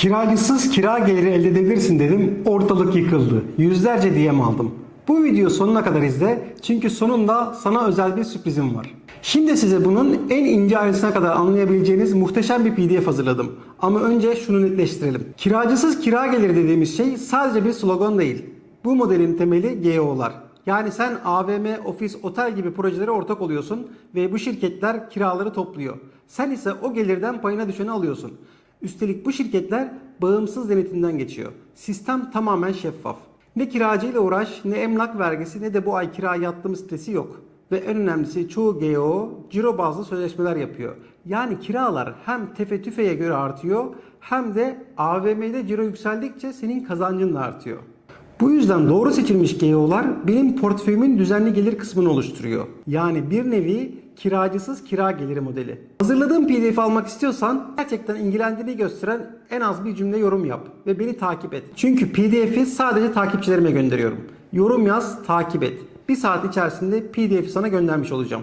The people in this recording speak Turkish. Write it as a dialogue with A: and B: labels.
A: Kiracısız kira geliri elde edebilirsin dedim. Ortalık yıkıldı. Yüzlerce DM aldım. Bu video sonuna kadar izle. Çünkü sonunda sana özel bir sürprizim var. Şimdi size bunun en ince ayrıntısına kadar anlayabileceğiniz muhteşem bir PDF hazırladım. Ama önce şunu netleştirelim. Kiracısız kira geliri dediğimiz şey sadece bir slogan değil. Bu modelin temeli GO'lar. Yani sen AVM, ofis, otel gibi projelere ortak oluyorsun ve bu şirketler kiraları topluyor. Sen ise o gelirden payına düşeni alıyorsun. Üstelik bu şirketler bağımsız denetimden geçiyor. Sistem tamamen şeffaf. Ne kiracıyla uğraş, ne emlak vergisi ne de bu ay kira yattım sitesi yok. Ve en önemlisi çoğu GO ciro bazlı sözleşmeler yapıyor. Yani kiralar hem tefe tüfeğe göre artıyor hem de AVM'de ciro yükseldikçe senin kazancın da artıyor. Bu yüzden doğru seçilmiş GEO'lar benim portföyümün düzenli gelir kısmını oluşturuyor. Yani bir nevi kiracısız kira geliri modeli. Hazırladığım PDF almak istiyorsan gerçekten ilgilendiğini gösteren en az bir cümle yorum yap ve beni takip et. Çünkü PDF'i sadece takipçilerime gönderiyorum. Yorum yaz, takip et. Bir saat içerisinde PDF'i sana göndermiş olacağım.